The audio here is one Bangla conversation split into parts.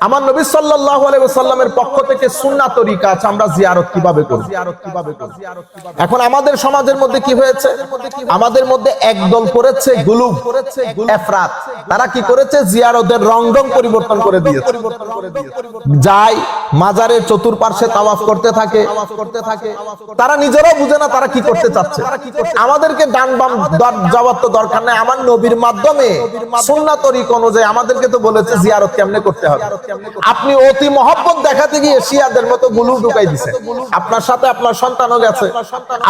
আমার নবী সাল্লাল্লাহু আলাইহি ওয়াসাল্লামের পক্ষ থেকে সুন্নাহ তরিকা আছে আমরা জিয়ারত কীভাবে করব? এখন আমাদের সমাজের মধ্যে কি হয়েছে? আমাদের মধ্যে একদল করেছে গুলুব, এফরাত। তারা কি করেছে? জিয়ারতের রং রং পরিবর্তন করে দিয়েছে। যায় মাজারের চতুর্পার্শ্বে তাওয়াফ করতে থাকে। তারা নিজেরাও বুঝে না তারা কি করতে চাচ্ছে। আমাদেরকে ডান বাম যাওয়ার তো দরকার নাই। আমার নবীর মাধ্যমে সুন্নাহ তরিকা অনুযায়ী আমাদেরকে তো বলেছে জিয়ারত কেমনে করতে হবে? আপনি অতি মহব্বত দেখাতে গিয়ে শিয়াদের মতো গুলু ঢুকাই দিছেন আপনার সাথে আপনার সন্তানও গেছে।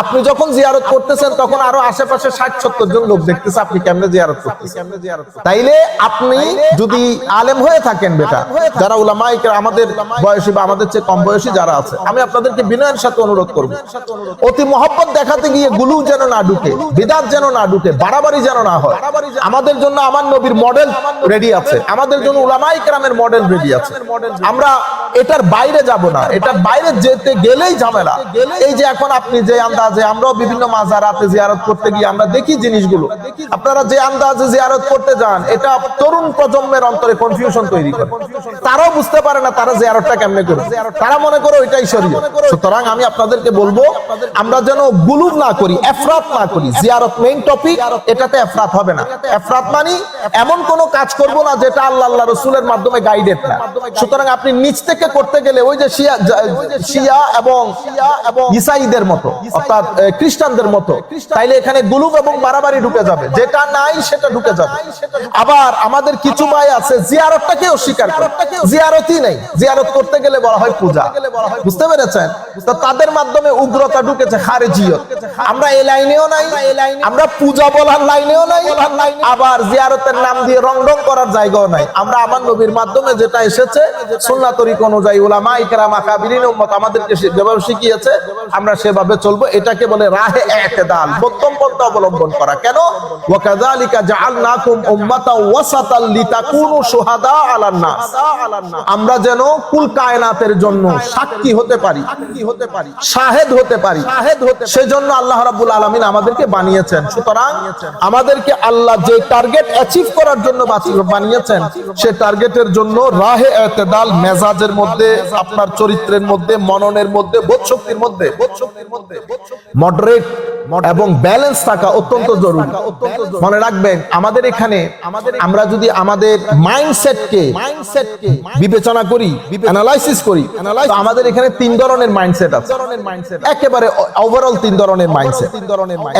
আপনি যখন জিয়ারত করতেছেন তখন আরও আশেপাশে ষাট সত্তর জন লোক দেখতেছে আপনি কেমনে জিয়ারত করতেছেন? তাইলে আপনি যদি আলেম হয়ে থাকেন বেটা যারা উলামাইকে আমাদের বয়সী বা আমাদের চেয়ে কম বয়সী যারা আছে আমি আপনাদেরকে বিনয়ের সাথে অনুরোধ করব। অতি মহব্বত দেখাতে গিয়ে গুলু যেন না ঢুকে বিদাত যেন না ঢুকে বাড়াবাড়ি যেন না হয়। আমাদের জন্য আমার নবীর মডেল রেডি আছে। আমাদের জন্য উলামাই কেরামের মডেল রেডি আছে। আমরা এটার বাইরে যাব না। এটার বাইরে যেতে গেলেই ঝামেলা। এই যে এখন আপনি যে আন্দাজে আমরাও বিভিন্ন মাজারাতে জিয়ারত করতে গিয়ে আমরা দেখি জিনিসগুলো। আপনারা যে আন্দাজে জিয়ারত করতে যান এটা তরুণ প্রজন্মের অন্তরে কনফিউশন তৈরি করে। তারাও বুঝতে পারে না তারা জিয়ারতটা কেমনে করে। তারা মনে করে ওইটাই শরীয় সুতরাং আমি আপনাদেরকে বলব আমরা যেন গুলুব না করি এফরাত না করি। জিয়ারত মেইন টপিক এটাতে এফরাত হবে না। এফরাত মানে এমন কোন কাজ করব না যেটা আল্লাহ আল্লাহ রসুলের মাধ্যমে গাইডেড না। সুতরাং আপনি নিচ থেকে করতে গেলে ওই যে শিয়া শিয়া এবং এবং ইসাইদের মতো অর্থাৎ খ্রিস্টানদের মতো। তাইলে এখানে গুলুব এবং বাড়াবাড়ি ঢুকে যাবে। যেটা নাই সেটা ঢুকে যাবে। আবার আমাদের কিছু ভাই আছে জিয়ারতটাকে অস্বীকার করে। জিয়ারতই নেই। জিয়ারত করতে গেলে বলা হয় পূজা। বুঝতে পেরেছেন? তো তাদের মাধ্যমে উগ্রতা ঢুকেছে খারেজিয়ত। আমরা এই লাইনেও নাই। আমরা পূজা বলার লাইনেও নাই। আবার জিয়ারতের নাম দিয়ে রং রং করার জায়গাও নাই। আমরা আমার নবীর মাধ্যমে যেটা এসেছে সুন্নাহ তরিকা অনুযায়ী উলামা ইকরাম আকাবিরিন উম্মত আমাদেরকে যেভাবে শিখিয়েছে, আমরা সেভাবে চলবো। এটাকে বলে রাহে ইতিদাল মধ্যম পন্থা অবলম্বন করা। কেন? আমরা যেন কুল কায়নাতের জন্য সাক্ষী হতে পারি, শাহেদ হতে পারি। সেজন্য আল্লাহ আমাদেরকে বানিয়েছেন। সুতরাং আমাদেরকে আল্লাহ যে টার্গেট অ্যাচিভ করার জন্য বানিয়েছেন, সে টার্গেটের জন্য এতেদাল মেজাজের মধ্যে আপনার চরিত্রের মধ্যে মননের মধ্যে বোধ শক্তির মধ্যে মডারেট এবং ব্যালেন্স থাকা অত্যন্ত জরুরি। মনে রাখবেন আমাদের এখানে আমরা যদি আমাদের মাইন্ডসেটকে মাইন্ডসেটকে বিবেচনা করি অ্যানালাইসিস করি তো আমাদের এখানে তিন ধরনের মাইন্ডসেট আছে। একেবারে ওভারঅল তিন ধরনের মাইন্ডসেট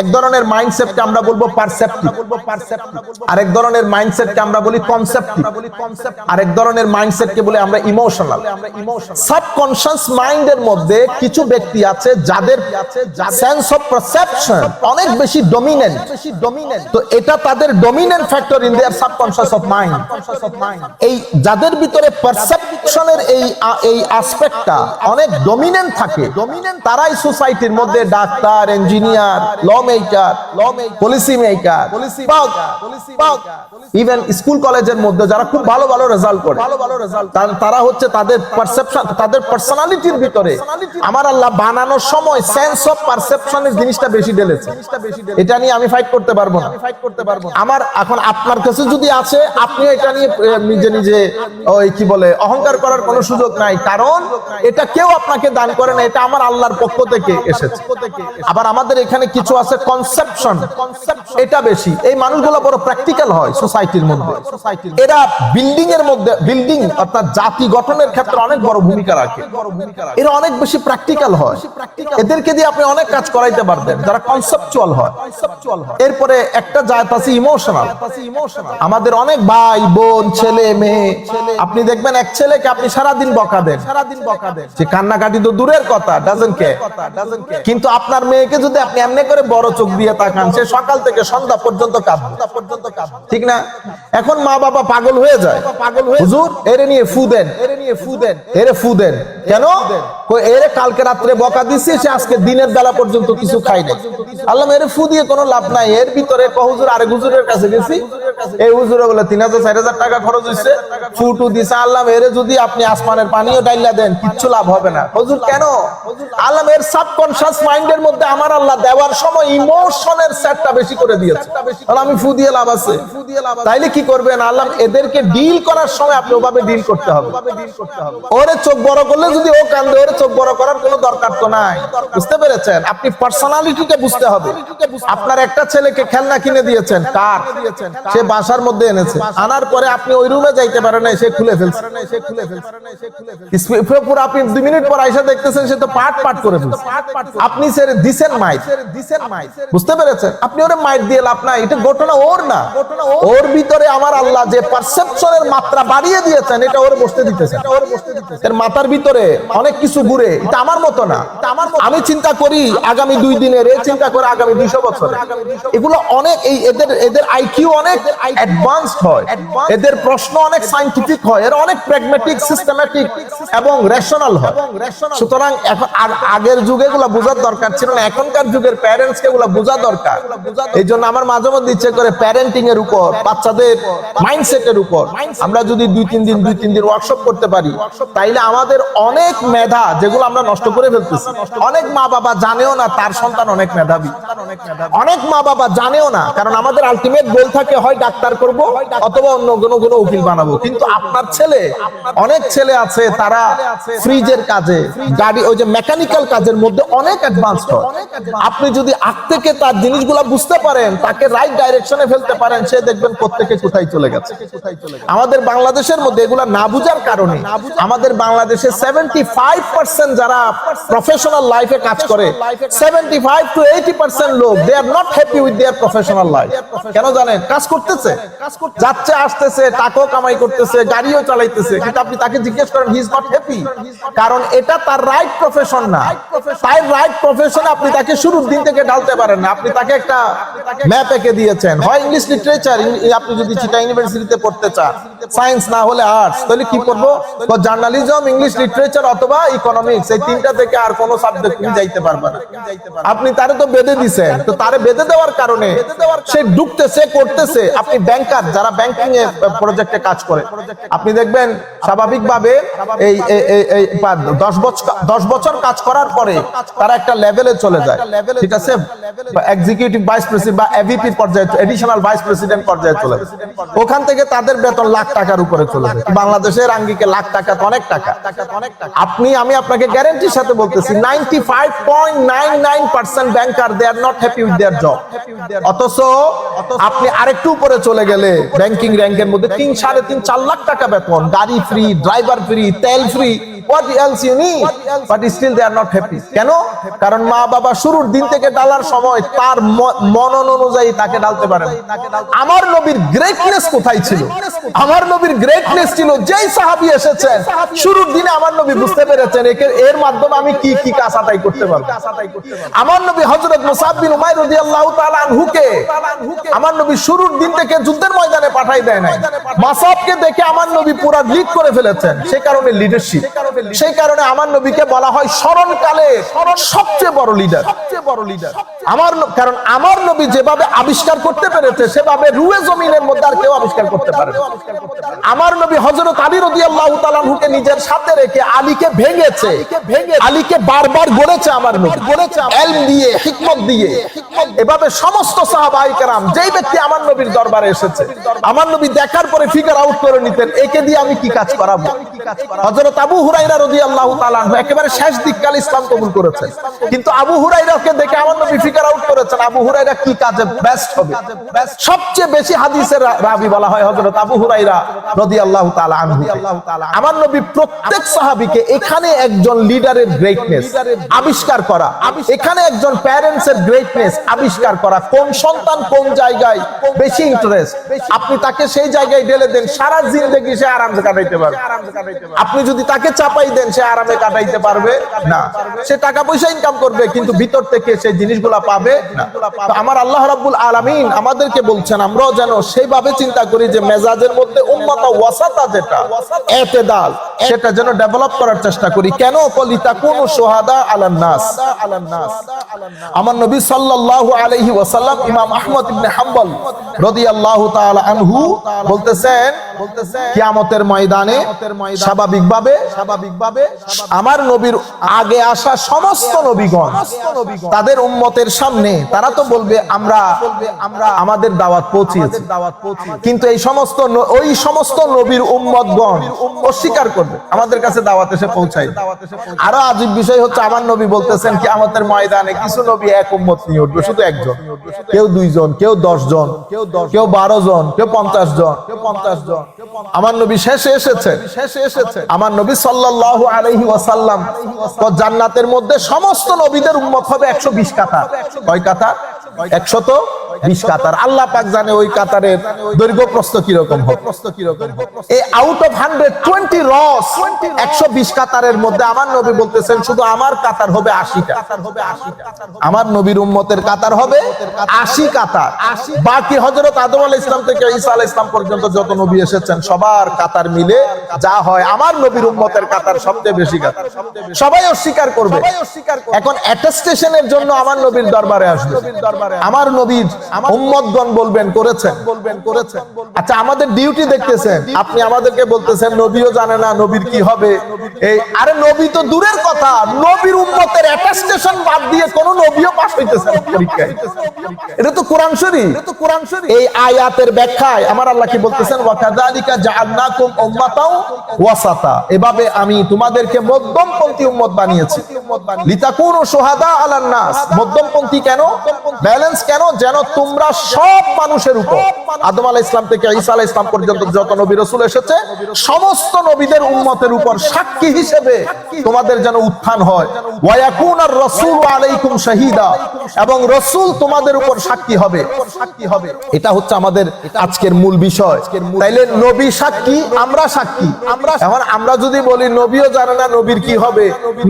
এক ধরনের মাইন্ডসেটকে আমরা বলব পারসেপ্টিভ আরেক ধরনের মাইন্ডসেটকে আমরা বলি কনসেপ্টিভ আরেক ধরনের মাইন্ডসেটকে বলি আমরা ইমোশনাল সাবকনশিয়াস মাইন্ডের মধ্যে কিছু ব্যক্তি আছে যাদের সেন্স অফ পারসেপশন অনেক বেশি ডমিনেন্ট তো এটা তাদের dominant factor in their of mind এই যাদের ভিতরে পারসেপশনের এই এই অ্যাসপেক্টটা অনেক ডমিনেন্ট থাকে ডমিনেন্ট তারাই সোসাইটির মধ্যে doctor engineer law maker law policy maker even school কলেজের মধ্যে যারা খুব ভালো ভালো রেজাল্ট করে ভালো ভালো রেজাল্ট তারা হচ্ছে তাদের পারসেপশন তাদের পার্সোনালিটির ভিতরে। আমার আল্লাহ বানানোর সময় সেন্স অফ পারসেপশনের জিনিসটা বেশি ঢেলেছে। এটা নিয়ে আমি ফাইট করতে পারব না। ফাইট করতে পারব আমার এখন আপনার কাছে যদি আছে আপনি এটা নিয়ে নিজে নিজে ওই কি বলে, অহংকার করার কোনো সুযোগ নাই। কারণ এটা কেউ আপনাকে দান করে না, এটা আমার আল্লাহর পক্ষ থেকে এসেছে। আবার আমাদের এখানে কিছু আছে কনসেপশন এটা বেশি। এই মানুষগুলো বড় প্র্যাকটিক্যাল হয় সোসাইটির মধ্যে। এরা বিল্ডিং এর মধ্যে বিল্ডিং অর্থাৎ জাতি গঠনের ক্ষেত্রে অনেক বড় ভূমিকা রাখে। এরা অনেক বেশি প্র্যাকটিক্যাল হয়। এদেরকে দিয়ে আপনি অনেক কাজ করাইতে পারবেন। যারা কনসেপচুয়াল হয়। এরপরে একটা জাত আছে ইমোশনাল আমাদের অনেক ভাই, বোন, ছেলে, মেয়ে, আপনি দেখবেন এক ছেলেকে আপনি সারাদিন বকা দেন। সারাদিন বকা দেন যে কান্নাকাটি তো দূরের কথা ডাজন কে কিন্তু আপনার মেয়েকে যদি আপনি এমনি করে বড় চোখ দিয়ে তাকান, সে সকাল থেকে সন্ধ্যা পর্যন্ত কাঁদবে। পর্যন্ত কাঁদবে ঠিক না? এখন মা বাবা পাগল হয়ে যায়। পাগল হয়ে হুজুর, এরে নিয়ে ফু দেন। এরে নিয়ে ফু দেন। এরে ফু দেন কেন এরে কালকে রাত্রে বকা দিছি, সে আজকে দিনের বেলা পর্যন্ত কিছু খাই নাই। আল্লাহ মেরে ফু দিয়ে কোনো লাভ নাই। এর ভিতরে কহুজুর আরেক হুজুরের কাছে গেছি। এই হুজুরে বলে, তিন হাজার, চার হাজার টাকা খরচ হয়েছে দিছে। আল্লাহ মেরে যদি আপনি আসমানের পানিও ডাইলা দেন, কিচ্ছু লাভ হবে না। হুজুর, কেন? আল্লাহ সাবকনশিয়াস মাইন্ডের মধ্যে আমার আল্লাহ দেওয়ার সময় ইমোশনের সেটটা বেশি করে দিয়েছে। আমি ফু দিয়ে লাভ আছে। তাইলে কি করবেন? আল্লাহ এদেরকে ডিল করার সময় আপনি ওভাবে ডিল করতে হবে। ওরে চোখ বড় করলে যদি ও কান্দে, ওরে চোখ বড় করার কোনো দরকার তো নাই। বুঝতে পেরেছেন? আপনি পার্সোনালিটিকে বুঝতে হবে। আপনার একটা ছেলেকে খেলনা কিনে দিয়েছেন। কার? সে বাসার মধ্যে এনেছে। আনার পরে আপনি ওই রুমে যাইতে পারেন সে খুলে ফেলছে। ভিতরে মাথার ভিতরে অনেক কিছু ঘুরে। এটা আমার মতো না। আমি চিন্তা করি, আগামী দুই দিনের এ চিন্তা করে আগামী দুইশো বছর। এগুলো অনেক, এই এদের এদের আইকিউ অনেক অ্যাডভান্সড হয়। এদের প্রশ্ন অনেক সাইন্টিফিক হয়। এর অনেক প্র্যাগমেটিক সিস্টেমেটিক এবং রেশনাল হয়। সুতরাং এখন আগের যুগে এগুলো বোঝার দরকার ছিল না। এখনকার যুগের প্যারেন্টস কে এগুলো বোঝা দরকার। এই জন্য আমার মাঝে মধ্যে ইচ্ছে করে প্যারেন্টিং এর উপর, বাচ্চাদের মাইন্ডসেটের উপর। আমরা যদি দুই, তিন দিন, দুই, তিন দিন ওয়ার্কশপ করতে পারি, তাইলে আমাদের অনেক মেধা যেগুলো আমরা নষ্ট করে ফেলতেছি। অনেক মা বাবা জানেও না তার সন্তান অনেক মেধাবী। অনেক মা বাবা জানেও না কারণ আমাদের আলটিমেট গোল থাকে হয় ডাক্তার করব অথবা অন্য কোনো কোনো উকিল বানাবো। কিন্তু আপনার ছেলে অনেক ছেলে আছে তারা ফ্রিজের কাজে গাড়ি ওই যে মেকানিক্যাল কাজের মধ্যে অনেক অ্যাডভান্স হয়। আপনি যদি আগ থেকে তার জিনিসগুলা বুঝতে পারেন তাকে রাইট ডাইরেকশনে ফেলতে পারেন সে দেখবেন প্রত্যেকে কোথায় চলে গেছে। আমাদের বাংলাদেশের মধ্যে এগুলা না বুঝার কারণে আমাদের বাংলাদেশে সেভেন্টি ফাইভ পার্সেন্ট যারা প্রফেশনাল লাইফে কাজ করে seventy five to eighty percent লোক they are not happy with their professional life কেন জানেন? কাজ করতেছে। যাচ্ছে আসতেছে টাকাও কামাই করতেছে গাড়িও চালাইতেছে কিন্তু আপনি তাকে জিজ্ঞেস করেন হি ইজ নট হ্যাপি কারণ এটা তার রাইট প্রফেশন না। তাই রাইট প্রফেশন আপনি তাকে শুরুর দিন থেকে ঢালতে পারেন না। আপনি তাকে একটা ম্যাপ এঁকে দিয়েছেন। হয় ইংলিশ লিটারেচার আপনি যদি চিটা ইউনিভার্সিটিতে পড়তে চান। সায়েন্স না হলে আর্টস তাহলে কি করব জার্নালিজম ইংলিশ লিটারেচার অথবা ইকোনমিক্স এই তিনটা থেকে আর কোনো সাবজেক্ট তুমি যাইতে পারবে না। আপনি তারে তো বেঁধে দিছেন তো তারে বেঁধে দেওয়ার কারণে সে ঢুকতেছে করতেছে। আপনি ব্যাংকার যারা ব্যাংকিং এ প্রজেক্টে কাজ করে। আপনি দেখবেন স্বাভাবিকভাবে এই দশ বছর দশ বছর কাজ করার পরে তারা একটা লেভেলে চলে যায়। ঠিক আছে? এক্সিকিউটিভ ভাইস প্রেসিডেন্ট বা এভিপি পর্যায়ে এডিশনাল ভাইস প্রেসিডেন্ট পর্যায়ে চলে যায়। ওখান থেকে তাদের বেতন লাখ টাকার উপরে চলে যায়। বাংলাদেশের আঙ্গিকে লাখ টাকা তো অনেক টাকা। আপনি আমি আপনাকে গ্যারেন্টির সাথে বলতেছি ninety five point nine nine percent banker they are not happy with their job অথচ আপনি আরেকটু উপরে চলে গেলে ব্যাংকিং র্যাঙ্কের মধ্যে তিন সাড়ে তিন, চার লাখ টাকা বেতন, গাড়ি ফ্রি ড্রাইভার ফ্রি তেল free what else you need but still they are not happy কেন? কারণ মা বাবা শুরুর দিন থেকে ডালার সময় তার মনন অনুযায়ী তাকে ডালতে পারেন আমার নবীর গ্রেটনেস কোথায় ছিল? আমার নবীর গ্রেটনেস ছিল যেই সাহাবী এসেছেন শুরুর দিনে আমার নবী বুঝতে পেরেছেন এর মাধ্যমে আমি কি কি কাজ আদায় করতে পারব। আমার নবী হযরত মুসাব বিন উমাইর রাদিয়াল্লাহু তাআলা আনহুকে আমার নবী শুরুর দিন থেকে যুদ্ধের ময়দানে পাঠাই দেয় নাই। মাসাবকে দেখে আমার নবী পুরো লিড করে ফেলেছেন। সে কারণে লিডারশিপ সেই কারণে আমার নবীকে বলা হয় স্মরণকালে সবচেয়ে বড় লিডার সবচেয়ে বড় লিডার আমার কারণ আমার নবী যেভাবে আবিষ্কার করতে পেরেছে সেভাবে রুয়ে জমিনের মধ্যে আর কেউ আবিষ্কার করতে পারে আমার নবী হযরত আলী রাদিয়াল্লাহু তাআলা আনহুকে নিজের সাথে রেখে আলীকে ভেঙেছে। ভেঙে আলীকে বারবার গড়েছে আমার নবী। গড়েছে এলম দিয়ে হিকমত দিয়ে। এভাবে সমস্ত সাহাবায়ে কেরাম যেই ব্যক্তি আমার নবীর দরবারে এসেছে আমার নবী দেখার পরে ফিগার আউট করে নিতেন একে দিয়ে আমি কি কাজ করাবো? হযরত আবু এখানে একজন লিডারের গ্রেটনেস আবিষ্কার করা, এখানে একজন প্যারেন্টস এর গ্রেটনেস আবিষ্কার করা, কোন সন্তান কোন জায়গায় বেশি ইন্টারেস্ট আপনি তাকে সেই জায়গায় ঢেলে দেন, সারা জিন্দগি সে আরামসে কাটাইতে পারবে। আপনি যদি তাকে চাপাই পয়সাই দেন, সে আরামে কাটাইতে পারবে না। সে টাকা পয়সা ইনকাম করবে, কিন্তু ভিতর থেকে সেই জিনিসগুলা পাবে না। আমার আল্লাহ রাব্বুল আলামিন আমাদেরকে বলছেন, আমরাও যেন সেইভাবে চিন্তা করি যে মেজাজের মধ্যে উম্মাতা ওয়াসাতা যেটা, এতেদাল, সেটা যেন ডেভেলপ করার চেষ্টা করি। কেন? কলিতা কোন সোহাদা আলান নাস। আমার নবী সাল্লাল্লাহু আলাইহি ওয়াসাল্লাম ইমাম আহমদ ইবনে হাম্বল রাদিয়াল্লাহু তাআলা আনহু বলতেছেন কিয়ামতের ময়দানে স্বাভাবিকভাবে স্বাভাবিকভাবে আমার নবীর আগে আসা সমস্ত নবীগণ তাদের উম্মতের সামনে তারা তো বলবে আমরা আমরা আমাদের দাওয়াত পৌঁছিয়েছি। দাওয়াত কিন্তু এই সমস্ত ওই সমস্ত নবীর উম্মতগণ অস্বীকার করবে। আমাদের কাছে দাওয়াত এসে পৌঁছায়। আরও আজীব বিষয় হচ্ছে আমার নবী বলতেছেন কি আমাদের ময়দানে কিছু নবী এক উম্মত নিয়ে উঠবে শুধু একজন। কেউ দুইজন কেউ দশ জন কেউ দশ কেউ বারো জন কেউ পঞ্চাশ জন কেউ পঞ্চাশ জন। আমার নবী শেষে এসেছে। শেষে এসেছে। আমার নবী সাল্লাল্লাহু আলাইহি ওয়াসাল্লাম তো জান্নাতের মধ্যে সমস্ত নবীদের উম্মত হবে একশো বিশ কাতার কয় কাতার একশত বিশ কাতার। আল্লাহ পাক জানে ওই কাতারের দৈর্ঘ্য প্রস্থ কীরকম এই আউট অফ হান্ড্রেড টোয়েন্টি রস একশো বিশ কাতারের মধ্যে আমার নবী বলতেছেন শুধু আমার কাতার হবে আশিটা। আমার নবীর উম্মতের কাতার হবে আশি কাতার। বাকি হজরত আদম আল ইসলাম থেকে ঈসা আল ইসলাম পর্যন্ত যত নবী এসেছেন সবার কাতার মিলে যা হয় আমার নবীর উম্মতের কাতার সবচেয়ে বেশি কাতার। সবাই অস্বীকার করবে। এখন অ্যাটেস্টেশনের জন্য আমার নবীর দরবারে আসবে। আমার নবীর উম্মতগণ বলবেন করেছেন। বলবেন করেছেন। আচ্ছা আমাদের ডিউটি দেখতেছেন। আপনি আমাদেরকে বলতেছেন নবীও জানে না নবীর কি হবে। এই আরে নবী তো দূরের কথা। নবীর উম্মতের অ্যাটেস্টেশন বাদ দিয়ে কোন নবীও পাস হইতেছে না পরীক্ষায়। এটা তো কোরআন শরীফ। এটা তো কোরআন শরীফ। এই আয়াতের ব্যাখ্যায় আমার আল্লাহ কি বলতেছেন? ওয়াকাযালিকা জাআলনাকুম উম্মাতাও ওয়াসাতা। এভাবে আমি তোমাদেরকে মধ্যমপন্থী উম্মত বানিয়েছি। লিতাকুনু শুহাদা আলান নাস। মধ্যমপন্থী কেন? ব্যালেন্স কেন? যেন তোমরা সব মানুষের উপর। আদম আলাইহিস ইসলাম থেকে ঈসা আলাইহিস ইসলাম পর্যন্ত যত নবী রাসূল এসেছে, সমস্ত নবীদের উম্মতের উপর সাক্ষী হিসেবে তোমাদের যেন উত্থান হয়। ওয়ায়াকুনার রাসূল আলাইকুম শাহীদা। এবং রাসূল তোমাদের উপর সাক্ষী হবে। সাক্ষী হবে এটা হচ্ছে আমাদের আজকের মূল বিষয়। তাইলে নবী সাক্ষী, আমরা সাক্ষী। আমরা এখন আমরা যদি বলি, নবীও জানে না নবীর কি হবে।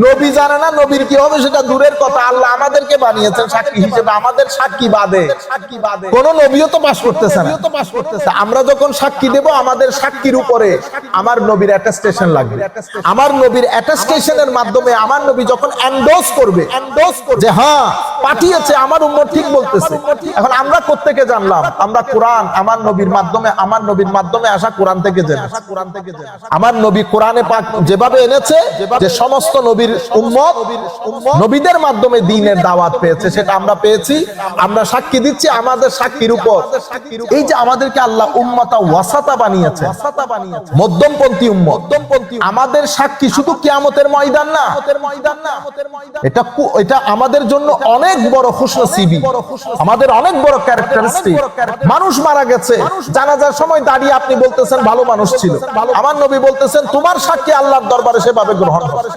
নবী জানে না নবীর কি হবে, সেটা দূরের কথা। আল্লাহ আমাদেরকে বানিয়েছেন সাক্ষী হিসেবে। আমাদের সাক্ষী বাদে। কোন নবীও তো পাস করতেছে না। আমরা যখন সাক্ষী দেব, আমাদের সাক্ষীর উপরে আমার নবীর অ্যাটাস্টেশন লাগবে। আমার নবীর অ্যাটাস্টেশনের মাধ্যমে আমার নবী যখন এন্ডোজ করবে এন্ডোজ করবে হ্যাঁ পাঠিয়েছে, আমার উম্মত ঠিক বলতেছে। এখন আমরা কোত্থেকে জানলাম? আমরা কোরআন, আমার নবীর মাধ্যমে, আমার নবীর মাধ্যমে আসা কোরআন থেকে জেনে কোরআন থেকে আমার নবী কোরআনে পাক যেভাবে এনেছে, যে সমস্ত নবীর উম্মত, নবীদের মাধ্যমে দিনের দাওয়াত পেয়েছে, সেটা আমরা পেয়েছি। আমরা সাক্ষী দিচ্ছি আমাদের সাক্ষীর উপর। এই যে আমাদেরকে আল্লাহ উম্মাতা ওয়াসাতা বানিয়েছে, মধ্যমপন্থী উম্মত। আমাদের সাক্ষী শুধু কিয়ামতের ময়দান না, এটা কু- এটা আমাদের জন্য অনেক বড় খুশনসিবি। আমাদের অনেক বড় ক্যারেক্টারিস্টিক মানুষ মারা গেছে, জানাজার সময় দাঁড়িয়ে আপনি বলতেছেন ভালো মানুষ ছিল। আমার নবী বলতেছেন, তোমার সাক্ষী আল্লাহর দরবারে সেভাবে গ্রহণ করো।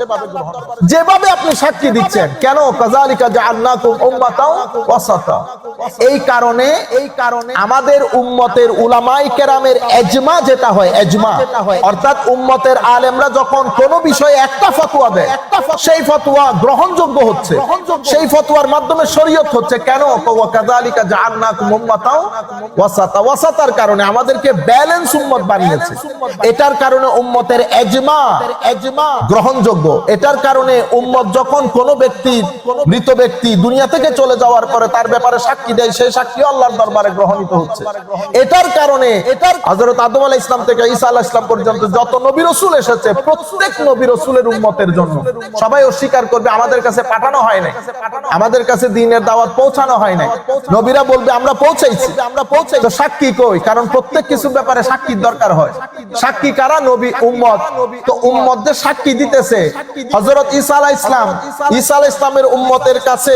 যেভাবে আপনি সাক্ষী দিচ্ছেন, কেন? কাজালিকা জাআলনাকুম উম্মাতাও এই কারণে এই কারণে আমাদের উম্মতের উলামায়ে কেরামের এজমা যেটা হয় এজমা। অর্থাৎ উম্মতের আলেমরা যখন কোন বিষয়ে একটা ফতোয়া দেয় সেই ফতোয়া গ্রহণযোগ্য হচ্ছে। সেই ফতোয়ার মাধ্যমে শরীয়ত হচ্ছে কেন? কাযালিকা জাআলনাকুম উম্মাতাও ওয়াসাতা। ওয়াসাতার কারণে আমাদেরকে ব্যালেন্স উম্মত বানিয়েছে। এটার কারণে উম্মতের এজমা এজমা। গ্রহণযোগ্য। এটার কারণে উম্মত যখন কোন ব্যক্তি মৃত ব্যক্তি দুনিয়া থেকে চলে যাওয়ার পরে তার ব্যাপারে সাক্ষী দেয় সেই সাক্ষী আল্লাহর দরবারে গ্রহণিত হচ্ছে। এটার কারণে এটার হযরত আদম আলাইহিস ইসলাম থেকে ঈসা আলাইহিস ইসলাম পর্যন্ত যত নবী রাসূল এসেছে প্রত্যেক নবী রাসূলের উম্মতের জন্য। সবাই অস্বীকার করবে আমাদের কাছে পাঠানো হয় নাই। আমাদের কাছে দ্বীনের দাওয়াত পৌঁছানো হয় নাই। নবীরা বলবে আমরা পৌঁছাইছি। আমরা পৌঁছাই তো সাক্ষী কই? কারণ প্রত্যেক কিছু ব্যাপারে সাক্ষীর দরকার হয়। সাক্ষী কারা? নবী উম্মত। তো উম্মতদের সাক্ষী দিতেছে হযরত ঈসা আলাইহিস ইসলাম ঈসা আলাইহিস ইসলামের উম্মতের কাছে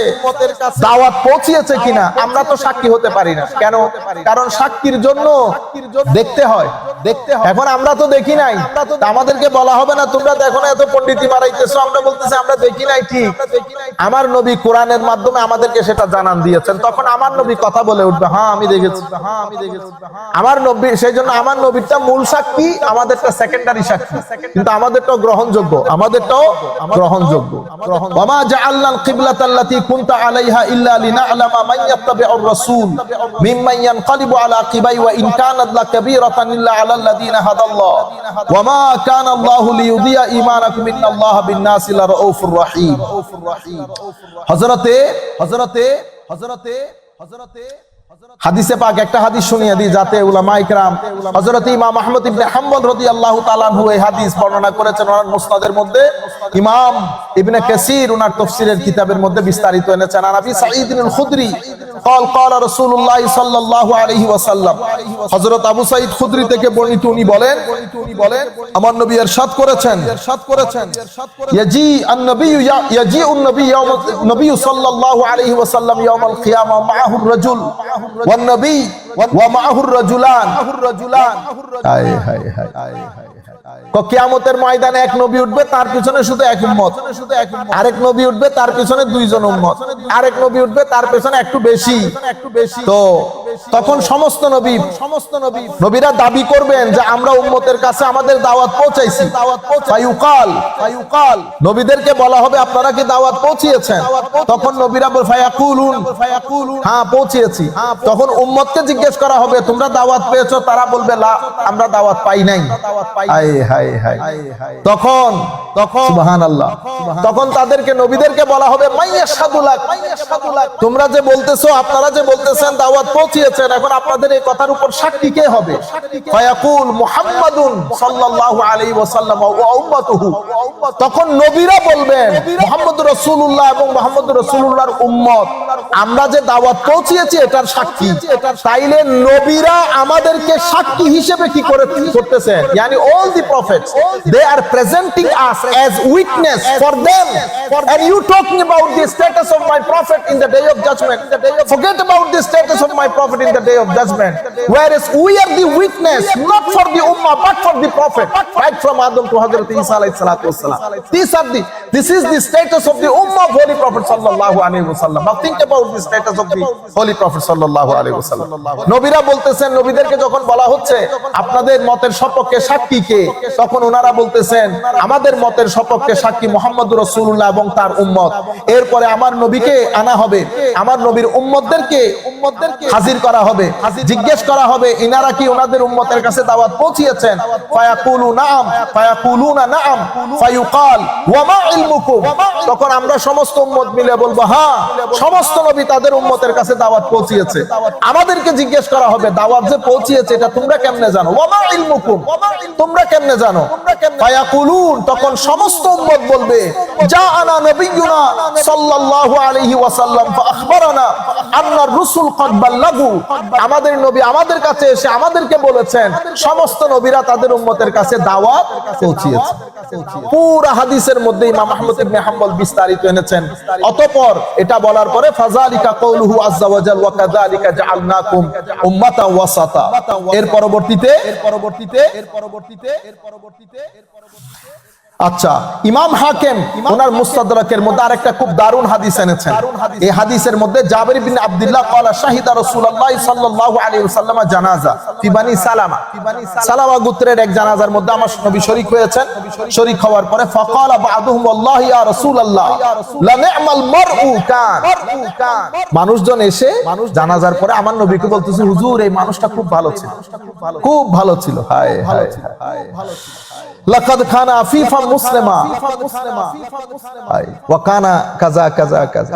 দাওয়াত পৌঁছিয়েছে কিনা আমরা তো সাক্ষী হতে পারি না। কেন? কারণ সাক্ষীর জন্য দেখতে হয়। দেখতে হয়। এখন আমরা তো দেখি নাই। আমাদেরকে বলা হবে না তোমরা দেখো না এত পণ্ডিতি মারাইতেছো। আমরা বলতেছি আমরা দেখি নাই ঠিক। আমার নবী কোরআনের মাধ্যমে আমাদেরকে সেটা জানান দিয়েছেন। তখন আমার নবী কথা বলে উঠবে হ্যাঁ আমি দেখেছি। হ্যাঁ আমি দেখেছি আমার নবী সেই জন্য আমার নবীরটা মূল সাক্ষী আমাদেরটা সেকেন্ডারি সাক্ষী। কিন্তু আমাদেরটাও গ্রহণযোগ্য। আমাদেরটাও গ্রহণযোগ্য। ওমা জাআলনাল কিবলাতাল্লাতী কুনতা আলাইহা ইল্লা লিনা'লামা মান ইয়াত্তাবি'ুর রাসূল মিম্মান ইয়ানকালিবু আলা আকিবাই ওয়া ইন কানাত লাকাবীরাতান ইল্লা আলাল্লাযীনা হাদাল্লাহ। ওমা কানা আল্লাহু লিইউদিয়া ঈমানাকুম ইন্নাল্লাহা বিন-নাসি লারাউফুর রাহিম। হযরতে হযরতে হযরতে হযরতে হাদিসে পাক একটা হাদিস শুনিয়ে দিই যাতে উলামা ইকরাম হযরত ইমাম আহমদ ইবনে হাম্বল রাদিয়াল্লাহু তাআলা আনহু এই হাদিস বর্ণনা করেছেন ওনার মুসনাদের মধ্যে ইমাম ইবনে কাসির ওনার তাফসীরের কিতাবের মধ্যে বিস্তারিত এনেছেন আর আবি সাঈদ আল খুদরি قال قال رسول الله صلى الله عليه وسلم হযরত আবু সাঈদ খুদরি থেকে বর্ণিত উনি বলেন উনি বলেন আমার নবী ইরশাদ করেছেন ইরশাদ করেছেন ইয়াজি আন-নবী ইয়াজি আন-নবী ইয়াউম নবী সাল্লাল্লাহু আলাইহি ওয়াসাল্লাম ইয়াউমাল কিয়ামা মাআহু রাজুল নবী ময়দানে এক নবী উঠবে, তার পিছনে শুধু এক উম্মত। আরেক নবী উঠবে, তার পিছনে দুইজন উম্মত। আরেক নবী উঠবে, তার পিছনে একটু বেশি। তো তখন সমস্ত নবী সমস্ত নবী নবীরা দাবি করবেন যে আমরা উম্মতের কাছে আমাদের দাওয়াত পৌঁছাইছি। দাওয়াত ফায়ুকাল ফায়ুকাল। নবীদেরকে বলা হবে, আপনারা কি দাওয়াত পৌঁছিয়েছেন? তখন নবীরা বল, ফায়াকুলুন। ফায়াকুলুন হ্যাঁ পৌঁছিয়েছি। তখন উম্মতকে জিজ্ঞেস করা হবে তোমরা দাওয়াত পেয়েছ? তারা বলবে লা আমরা দাওয়াত পাই নাই। তখন তখন সুবহানাল্লাহ। তখন তাদেরকে নবীদেরকে বলা হবে তোমরা যে বলতেছো আপনারা যে বলতেছেন দাওয়াত পৌঁছিয়েছেন এখন আপনাদের এই কথার উপর সাক্ষী কে হবে? ফায়াকুল মুহাম্মাদুন সাল্লাল্লাহু আলাইহি ওয়াসাল্লাম ওয়া উম্মাতুহু। তখন নবীরা বলবেন মুহাম্মদুর রাসূলুল্লাহ এবং মুহাম্মদুর রাসূলুল্লাহর উম্মত। আমরা যে দাওয়াত পৌঁছিয়েছি এটার সাক্ষী। তাইলে নবীরা আমাদেরকে সাক্ষী হিসেবে কি করে করতেছেন yani all the prophets they are presenting us as witness for them and you talking about the status of my prophet in the day of judgment forget about the status of my prophet in the day of judgment whereas we are the witness not for the ummah but for the prophet right from adam to hazrat isa alayhi salatu wassalam these are the this is the status of the ummah of holy prophet sallallahu alaihi wasallam now think about the status of the holy prophet sallallahu alaihi wasallam নবীরা বলতেছেন, নবীদেরকে যখন বলা হচ্ছে, আপনাদের মতের সপক্ষে সাক্ষী কে? তখন ওনারা বলতেছেন, আমাদের মতের সপক্ষে সাক্ষী মোহাম্মদ রসুল্লাহ এবং তার উম্মত। এরপরে আমার নবীকে আনা হবে, আমার নবীর উম্মতদেরকে উম্মতদেরকে হাজির করা হবে, জিজ্ঞেস করা হবে, ইনারা কি ওনাদের উম্মতের কাছে দাওয়াত পৌঁছিয়েছেন? ফায়াকুলু নাম ফায়াকুলুনা নাম ফায়ুকাল, ওয়া মা ইলমুকুম। তখন আমরা সমস্ত উম্মত মিলে বলব হ্যাঁ সমস্ত নবী তাদের উম্মতের কাছে দাওয়াত পৌঁছিয়েছে। আমাদেরকে জিজ্ঞেস করা হবে, দাওয়াত যে পৌঁছিয়েছে, এটা তোমরা কেমনে জানো? ওয়া মা ইলমুকুম। তোমরা কেমনে জানো? ফায়াকুলুন, তখন সমস্ত উম্মত বলবে যা আনা নবিয়ুনা সাল্লাল্লাহু আলাইহি ওয়াসাল্লাম ফাখবারানা আন্না রাসূল কদ বাল্লাগু। আমাদের নবী আমাদের কাছে এসে আমাদেরকে বলেছেন, সমস্ত নবীরা তাদের উম্মতের কাছে দাওয়াত পৌঁছিয়েছে। পুরা হাদিসের মধ্যে ইমাম আহমদ ইবনে হাম্বল বিস্তারিত এনেছেন। অতঃপর এটা বলার পরে, ফাযালিকা কওলুহু আযজা ওয়া জাল ওয়া কাযালিকা জাআলনাকুম। উম্মাতান ওয়াসাতা। এর পরবর্তীতে এর পরবর্তীতে এর পরবর্তীতে এর পরবর্তীতে এর পরবর্তীতে আচ্ছা ইমাম হাকেম, ওনার মুস্তাদরাকের মধ্যে আরেকটা খুব দারুণ হাদিস এনেছেন। এই হাদিসের মধ্যে জাবির বিন আব্দুল্লাহ ক্বালা, শাহিদা রাসূলুল্লাহ সাল্লাল্লাহু আলাইহি ওয়াসাল্লাম জানাজা ফি বানি সালামা। সালামা গোত্রের এক জানাজার মধ্যে আমার নবী শরীক হয়েছেন। শরীক হওয়ার পরে ফাকালা বাদুহুম আল্লাহ ইয়া রাসূলুল্লাহ লা নি'মাল মারউ কান। মানুষজন এসে মানুষ জানাজার পরে আমার নবীকে বলতেছে, হুজুর, এই মানুষটা খুব ভালো ছিল। খুব ভালো ছিল। হায় হায় হায়। ভালো ছিল লাকাদ খানা আফিফা মুসলিমা। ওয়া কানা কাজা কাজা কাজা।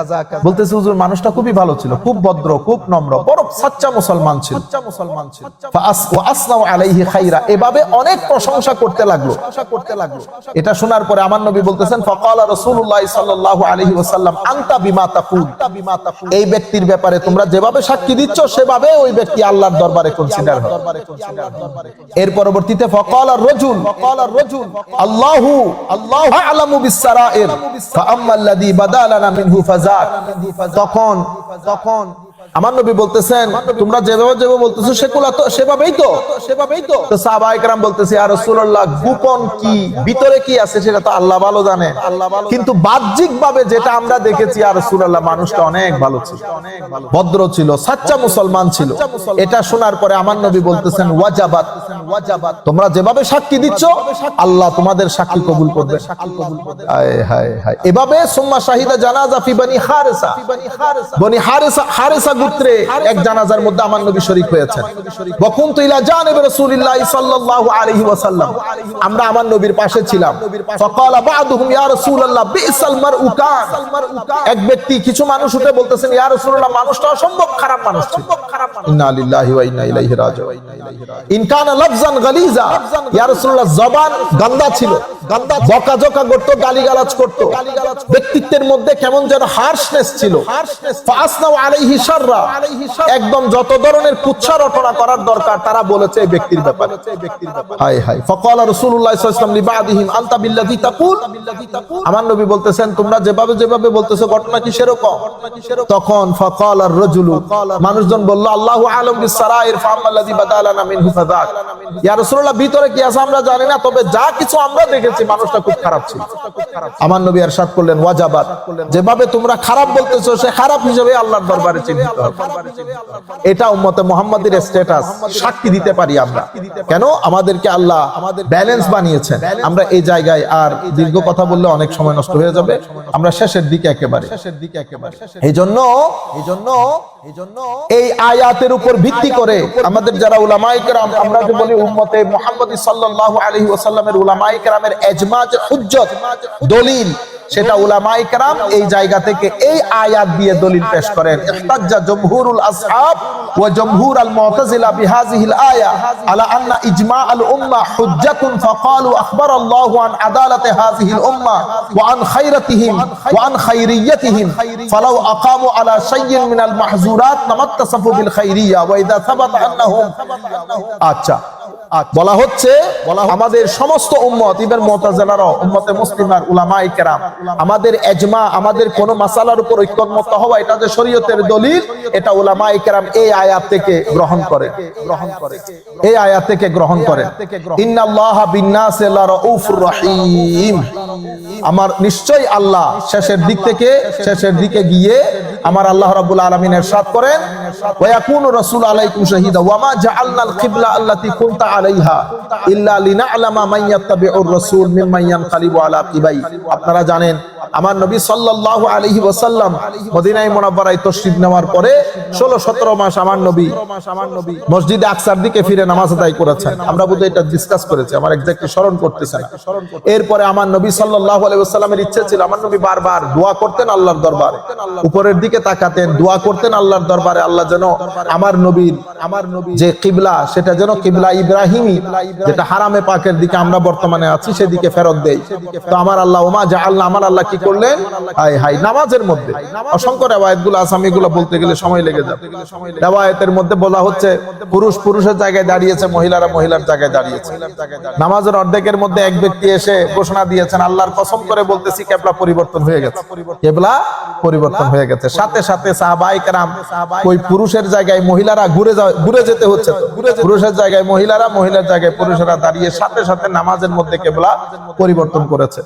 বলতেছে, হুজুর, মানুষটা খুবই ভালো ছিল। খুব ভদ্র, খুব নম্র, বড় সচ্চা মুসলমান ছিল। সচ্চা মুসলমান ছিল ফাআস ওয়া আসনাউ আলাইহি খাইরা। এভাবে অনেক প্রশংসা করতে লাগল। করতে লাগল এটা শোনার পরে আমার নবী বলতেছেন, ফাকালা রাসূলুল্লাহ সাল্লাল্লাহু আলাইহি ওয়াসাল্লাম, আনতা বিমা তাকুল। এই ব্যক্তির ব্যাপারে তোমরা যেভাবে সাক্ষী দিচ্ছ, সেভাবে ওই ব্যক্তি আল্লাহর দরবারে কনসিডার হয়। এর পরবর্তীতে ফাকালা রাজুল ফাকালা তখন তখন আমার নবী বলতেছেন তোমরা যেভাবে যেভাবে বলতেছো সেগুলা তো সেভাবেই তো। সেভাবেই তো। তো কেরাম বলতেছে আর রাসূলুল্লাহ গোপন কি ভিতরে কি আছে সেটা তো আল্লাহ ভালো জানে। কিন্তু বাহ্যিক ভাবে যেটা আমরা দেখেছি আর রাসূলুল্লাহ মানুষটা অনেক ভালো ছিল। ভদ্র ছিল সাচ্চা মুসলমান ছিল। এটা শোনার পরে আমার নবী বলতেছেন ওয়াজাবাত তোমরা যেভাবে সাক্ষী দিচ্ছ আল্লাহ তোমাদের সাক্ষী কবুল করবে। এভাবে সুম্মা শাহিদা জানাজা ফি বনি হারেসা। বনি হারেসা। হারেসা গোত্রে এক জানাজার মধ্যে আমার নবী শরীক হয়েছেন। বকুনতু ইলা জানিব রাসূলিল্লাহ সাল্লাল্লাহু আলাইহি ওয়াসাল্লাম। আমরা আমার নবীর পাশে ছিলাম। ফাকালা বাদুহুম ইয়া রাসূলুল্লাহ বিসাল মারউ কান। এক ব্যক্তি কিছু মানুষ উঠে বলতেছেন ইয়া রাসূলুল্লাহ মানুষটা অসম্ভব খারাপ মানুষ ছিল। ইন্না লিল্লাহি ওয়া ইন্না ইলাইহি রাজিউন। ইন কানা লাফজান গালিজা। ইয়া রাসূলুল্লাহ, জবান ছিল। করত করত। ব্যক্তিত্বের মধ্যে কেমন যেন হার্শনেস ছিল। ফাসনাউ আলাইহি শাররা। একদম যত ধরনের রটনা করার দরকার, তারা বলেছে এই ব্যক্তির ব্যাপারে। হাই হাই ফাকাল রাসূলুল্লাহ সাল্লাল্লাহু আলাইহি ওয়াসাল্লাম লিবাদিহিম, আনতা বিল্লাযী তাকুল। আমার নবী বলতেছেন, তোমরা যেভাবে যেভাবে বলতেছো, ঘটনা কি সেরকম? তখন ফাকাল আর রাজুলু, মানুষজন বলল, আল্লাহু আলাম বিসসারাইর ফাআমাল্লাযী বাদালানা মিনহু ফাযাক। ইয়া রাসূলুল্লাহ ভিতরে কি আছে আমরা জানি না তবে যা কিছু আমরা দেখেছি মানুষটা খুব খারাপ ছিল আমার নবী ارشاد করলেন ওয়াজাবাত যেভাবে তোমরা খারাপ বলতেছো সে খারাপ হিসেবে আল্লাহর দরবারে চিহ্নিত হবে এটা উম্মতে মুহাম্মাদের স্ট্যাটাস সাক্ষী দিতে পারি আমরা কেন আমাদেরকে আল্লাহ আমাদের ব্যালেন্স বানিয়েছেন আমরা এই জায়গায় আর দীর্ঘ কথা বললে অনেক সময় নষ্ট হয়ে যাবে আমরা শেষের দিকে একেবারে শেষের দিকে একেবারে এই জন্য এই জন্য এই আয়াতের উপর ভিত্তি করে আমাদের যারা উলামাইকেরাম আমরা যে বলি উম্মতে মোহাম্মদ সাল্লাল্লাহু আলাইহি ওয়াসাল্লামের উলামায়ে এজমাজ হুজ্জত। দলিল সেটা উলামায়ে কেরাম এই জায়গা থেকে এই আয়াত দিয়ে দলিল পেশ করেন। ইহতাজ্জা জমহুরুল আসহাব ওয়া জমহুর আল মুতাজিলা বিহাযিহিল আয়া আলা আন্না ইজমা উম্মাহ হুজ্জাতুন ফাকালু আখবারাল্লাহু আন আদালাতি হাযিহিল উম্মাহ ওয়া আন খায়রাতিহিম ওয়া আন খায়রিয়াতিহিম ফালাউ আকামু আলা শাইইন মিনাল মাহজুরাত নামাত্তাসাফু বিল খায়রিয়া ওয়া ইযা সাবাতা আন্নাহুম। আচ্ছা। আচ্ছা। বলা হচ্ছে আমাদের সমস্ত উম্মত ইবেন মোতাজেলারা উম্মতে মুসলিমার উলামা ইকেরাম আমাদের এজমা, আমাদের কোন মাসালার উপর ঐক্যমত হওয়া, এটা যে শরীয়তের দলিল, এটা উলামা ইকেরাম এই আয়াত থেকে গ্রহণ করে। গ্রহণ করে এই আয়াত থেকে গ্রহণ করে। আমার নিশ্চয় আল্লাহ শেষের দিক থেকে, শেষের দিকে গিয়ে আমার আল্লাহ রাব্বুল আলামিন ইরশাদ করেন, ওয়া ইয়াকুনু রাসূল আলাইকুম শাহীদা, ওয়া মা জাআলনাল কিবলা আল্লাতী কুনতা আপনারা জানেন, আমার নবী সাল্লাল্লাহু আলাইহি ওয়াসাল্লাম মদিনায় মুনাওয়ারায় তাশরীফ নেওয়ার পরে 16 17 মাস আমার নবী মসজিদে আকসার দিকে ফিরে নামাজ আদায় করেছেন। আমরা বোধহয় এটা ডিসকাস করেছি, আমার এক্স্যাক্টলি স্মরণ করতেছে না। এরপরে আমার নবী সাল্লাল্লাহু আলাইহি ওয়াসাল্লামের ইচ্ছে ছিল, আমার নবী বারবার দোয়া করতেন আল্লাহর দরবারে। উপরের দিকে তাকাতেন, দোয়া করতেন আল্লাহর দরবারে, আল্লাহ যেন আমার নবীর আমার নবী যে কিবলা, সেটা যেন কিবলা ইব্রাহিমী যেটা হারামে পাকের দিকে আমরা বর্তমানে আছি, সেদিকে ফেরত দেই। তো আমার আল্লাহ ওমা যা আল্লাহ আমার আল্লাহ কি করলেন? হাই হাই নামাজের মধ্যে। অসংখ্য রেওয়ায়তগুলো আছে, আমি এগুলো বলতে গেলে সময় লেগে যাবে। রেওয়ায়তের মধ্যে বলা হচ্ছে, পুরুষ পুরুষের জায়গায় দাঁড়িয়েছে, মহিলারা মহিলার জায়গায় দাঁড়িয়েছে। নামাজের অর্ধেকের মধ্যে এক ব্যক্তি এসে ঘোষণা দিয়েছেন, আল্লাহর কসম করে বলতেছি, কেবলা পরিবর্তন হয়ে গেছে। কেবলা পরিবর্তন হয়ে গেছে। সাথে সাথে সাহাবাই কারাম, ওই পুরুষের জায়গায় মহিলারা ঘুরে ঘুরে যেতে হচ্ছে পুরুষের জায়গায় মহিলারা মহিলার জায়গায় পুরুষেরা দাঁড়িয়ে সাথে সাথে নামাজের মধ্যে কেবলা পরিবর্তন করেছে।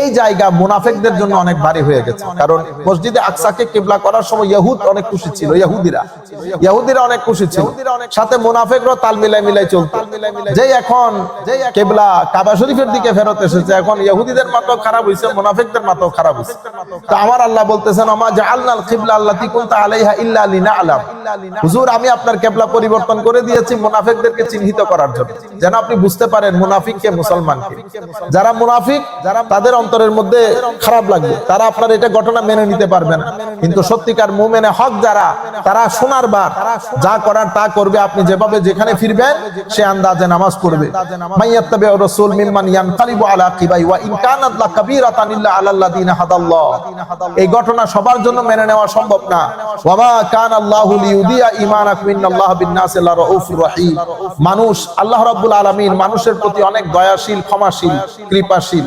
এই জায়গা মুনাফেকদের জন্য অনেক ভারী হয়ে গেছে। কারণ মসজিদে আকসাকে কেবলা করার সময় ইহুদ অনেক খুশি ছিল ইহুদিরা ইহুদিরা অনেক খুশি ছিল। সাথে মুনাফেকরা তাল মিলাই মিলাই চলতো। যে এখন কেবলা কাবা শরীফের দিকে ফেরত এসেছে, এখন ইহুদিদের খারাপ হয়েছে খারাপ হয়েছে তো আমার আল্লাহ বলতেছেন আমা জাআলনাল কিবলা আল্লাতী কুনতা আলাইহা ইল্লা লিনা'লাম হুজুর, আমি আপনার কেবলা পরিবর্তন করে দিয়েছি মুনাফিকদেরকে চিহ্নিত করার জন্য। যেন আপনি বুঝতে পারেন মুনাফিক কে। মুসলমানকে যারা মুনাফিক যারা তাদের অন্তরের মধ্যে খারাপ লাগবে। তারা আপনার এটা ঘটনা মেনে নিতে পারবে না। কিন্তু সত্যিকার মুমেনে হক যারা, তারা সোনার বার। যা করার তা করবে, আপনি যেভাবে যেখানে ফিরবেন, সে আন্দাজে নামাজ পড়বে। রাসূল ইয়ানকালিবু আলা কিবাই ওয়া ইন কানাত লা কাবীরাতান ইল্লা হাদাল্লাহ। এই ঘটনা সবার জন্য মেনে নেওয়া সম্ভব না। ওয়া মা কানাল্লাহু লিউদিয়া ঈমানাকুম ইন্নাল্লাহ মানুষ, আল্লাহ রাব্বুল আলামিন মানুষের প্রতি অনেক দয়াশীল, ক্ষমাশীল, কৃপাশীল।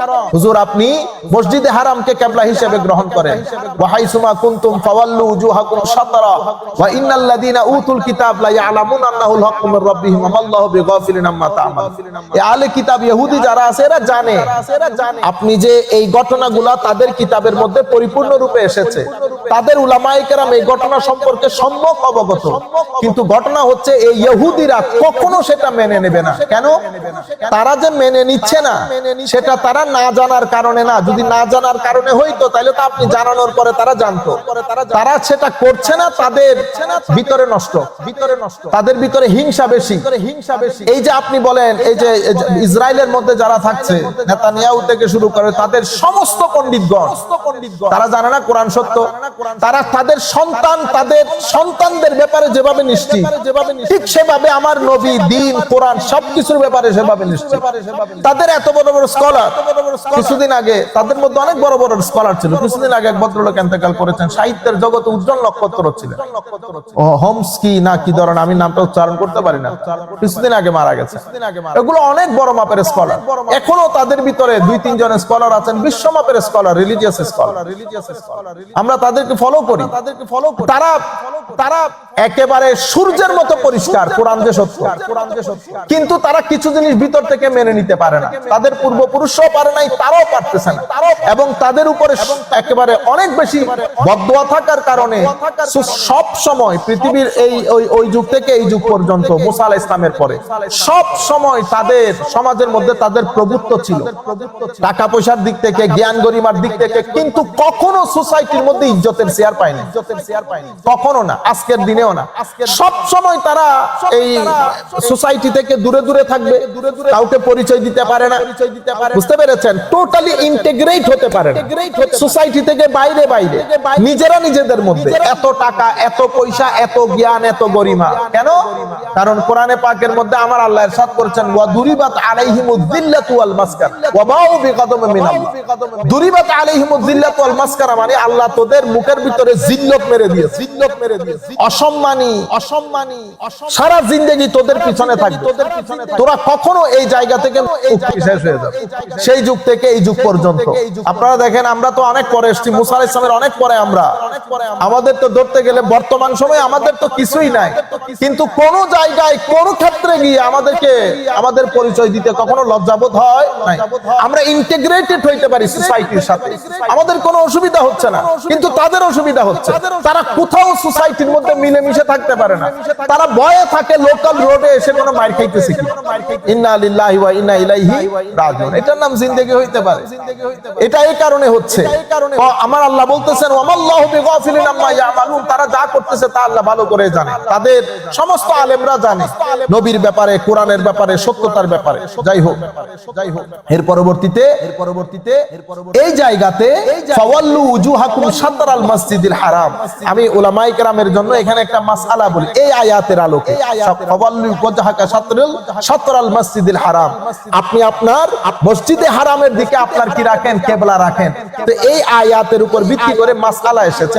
হারাম। হারামকে হিসেবে গ্রহণ করেন। আপনি যে এই ঘটনাগুলা তাদের কিতাবের মধ্যে পরিপূর্ণ রূপে এসেছে, তাদের উলামায়ে এই ঘটনা সম্পর্কে সম্যক অবগত। কিন্তু ঘটনা হচ্ছে, এই ইহুদিরা কখনো সেটা মেনে নেবে না। কেন? তারা যে মেনে নিচ্ছে না, সেটা তারা না জানার কারণে না। যদি না জানার কারণে হইতো, তাহলে তো আপনি জানানোর পরে তারা জানতো। তারা সেটা করছে তাদের ভিতরে নষ্ট ভিতরে নষ্ট। তাদের ভিতরে হিংসা বেশি। হিংসা বেশি। এই যে আপনি বলেন এই যে এই যে ইসরায়েলের মধ্যে যারা থাকছে নেতানিয়াহু থেকে শুরু করে তাদের সমস্ত পণ্ডিতগণ তারা জানে না কোরআন সত্য? তারা তাদের সন্তান তাদের সন্তানদের ব্যাপারে যেভাবে নিশ্চিত। ঠিক সেভাবে আমার নবী দিন কোরআন সবকিছুর ব্যাপারে সেভাবে নিশ্চিত। তাদের এত বড় বড় স্কলার কিছুদিন আগে তাদের মধ্যে অনেক বড় বড় স্কলার ছিল। কিছুদিন আগে এক ভদ্রলোক এন্তেকাল করেছেন। সাহিত্যের জগতে উজ্জ্বল নক্ষত্র ছিলেন হোমস কি না কি ধরেন আমি নামটা উচ্চারণ করতে পারি না। কিছুদিন আগে মারা গেছে। এগুলো অনেক বড় মাপের স্কলার। এখনও তাদের ভিতরে দুই তিনজন স্কলার আছেন বিশ্ব মাপের স্কলার রিলিজিয়াস স্কলার। আমরা তাদেরকে ফলো করি। তাদেরকে ফলো তারা তারা একেবারে সূর্যের মতো পরিষ্কার কোরআন যে সত্য। কোরআন যে সত্য। কিন্তু তারা কিছু জিনিস ভিতর থেকে মেনে নিতে পারে না। তাদের পূর্বপুরুষরাও পারে নাই তারাও পারতেছে না। এবং তাদের উপরে একেবারে অনেক বেশি বদোয়া থাকার কারণে সব সময় পৃথিবীর এই ওই ওই যুগ থেকে এই যুগ পর্যন্ত মুসা আলাইহিস ইসলামের পরে সব সময় তাদের সমাজের মধ্যে তাদের প্রভুত্ব ছিল। টাকা পয়সার দিক থেকে জ্ঞান গরিমার দিক থেকে কিন্তু কখনো সোসাইটির মধ্যে ইজ্জতের শেয়ার পায়নি। ইজ্জতের শেয়ার পায়নি কখনো না আজকের দিনেও না। সব সময় তারা এই সোসাইটি থেকে দূরে দূরে থাকবে কাউকে পরিচয় দিতে পারে না। বুঝতে পেরেছেন? টোটালি ইন্টিগ্রেট হতে পারে সোসাইটি থেকে বাইরে বাইরে নিজেরা নিজেদের মধ্যে এত টাকা এত পয়সা এত জ্ঞান এত গরিমা। কেন? কারণ কোরআনে পাকের মধ্যে আমার আল্লাহ ইরশাদ করেছেন ওয়া দুরিবাত আলাইহিমুদ যিল্লাতু ওয়াল মাসকার ওয়া বাউ মিন আল্লাহ দুরিবাত ওয়াল মাসকার মানে আল্লাহ তোদের মুখের ভিতরে জিল্লত মেরে দিয়েছে। জিল্লত মেরে অসম্মানী অসম্মানী সারা জিন্দেগি তোদের পিছনে থাকবে। তোদের পিছনে তোরা কখনো এই জায়গা থেকে শেষ হয়ে যাবে। সেই যুগ থেকে এই যুগ পর্যন্ত। আপনারা দেখেন আমরা তো অনেক পরে এসেছি মুসা আলাইহিস সালামের অনেক পরে আমরা। আমাদের তো ধরতে গেলে বর্তমান সময়ে আমাদের তো কিছুই নাই। কিন্তু কোন জায়গায় কোন ক্ষেত্রে গিয়ে আমাদেরকে আমাদের পরিচয় দিতে কখনো লজ্জাবোধ হয় নাই। আমরা ইন্টিগ্রেটেড হইতে পারি সোসাইটির সাথে। আমাদের কোনো অসুবিধা হচ্ছে না। কিন্তু তাদের অসুবিধা হচ্ছে। তারা কোথাও সোসাইটির মধ্যে মিলেমিশে থাকতে পারে না। তারা ভয়ে থাকে লোকাল রোডে এসে কোনো মার খাইতেছে কি? ইন্না লিল্লাহি ওয়া ইন্না ইলাইহি রাজিউন। এটার নাম জিন্দেগি হইতে পারে। এটা এই কারণে হচ্ছে। আমার আল্লাহ বলতেছেন ওয়ামাল্লাহু বিগাফিলিন আম্মা ইয়ামালুন। তারা যা করতেছে তা আল্লাহ ভালো করে জানে। তাদের সমস্ত আলেমরা জানে। নবীর ব্যাপারে কোরআনের ব্যাপারে সত্যতার ব্যাপারে। যাই হোক যাই হোক। এর পরবর্তীতে এর পরবর্তীতে এই জায়গাতে ফাওয়াল্লু উজুহাকুম শাতরাল মসজিদিল হারাম। আমি উলামায়ে কেরামের জন্য এখানে একটা মাসআলা বলি। এই আয়াতের আলোকে। ফাওয়াল্লু ওয়াজহাকা শাতরাল শাতরাল মসজিদিল হারাম। আপনি আপনার মসজিদে হারামের দিকে আপনার কি রাখেন? কেবলা রাখেন। তো এই আয়াতের উপর ভিত্তি করে মাসআলা এসেছে।